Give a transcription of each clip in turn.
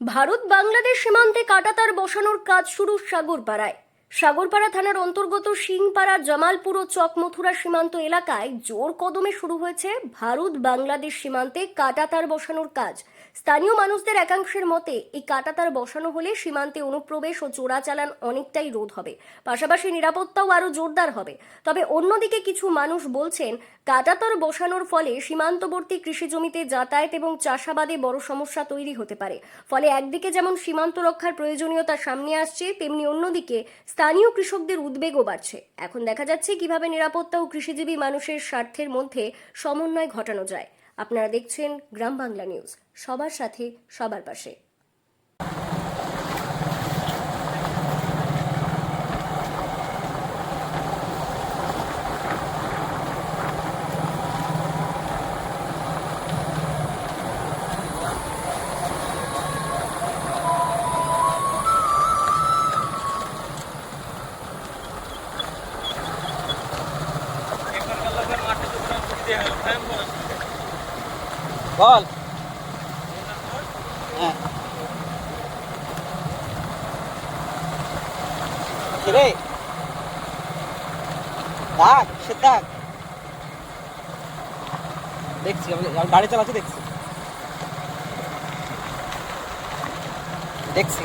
ভারত বাংলাদেশ সীমান্তে কাটাতার বসানোর কাজ শুরু সাগরপাড়ায়। সাগরপাড়া থানার অন্তর্গত সিংপাড়া জামালপুর ও চকমথুরা সীমান্ত এলাকায় জোর কদমে শুরু হয়েছে ভারত বাংলাদেশ সীমান্তে কাটাতার বসানোর কাজ। স্থানীয় মানুষদের একাংশের মতে, এই কাটাতার বসানো হলে সীমান্তে অনুপ্রবেশ ও চোরাচালান অনেকটাই রোধ হবে, পাশাপাশি নিরাপত্তাও আরও জোরদার হবে। তবে অন্যদিকে কিছু মানুষ বলছেন, কাটাতার বসানোর ফলে সীমান্তবর্তী কৃষি জমিতে যাতায়াত এবং চাষাবাদে বড় সমস্যা তৈরি হতে পারে। ফলে একদিকে যেমন সীমান্ত রক্ষার প্রয়োজনীয়তা সামনে আসছে, তেমনি অন্যদিকে স্থানীয় কৃষকদের উদ্বেগও বাড়ছে। এখন দেখা যাচ্ছে কীভাবে নিরাপত্তা ও কৃষিজীবী মানুষের স্বার্থের মধ্যে সমন্বয় ঘটানো যায়। আপনারা দেখছেন গ্রাম বাংলা নিউজ। সবার সাথে, সবার পাশে। বল। হ্যাঁ। সে দেখছি গাড়ি চালাচ্ছি দেখছি। দেখছি।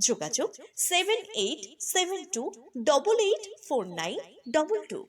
যোগাযোগ seven eight seven two double eight four nine double two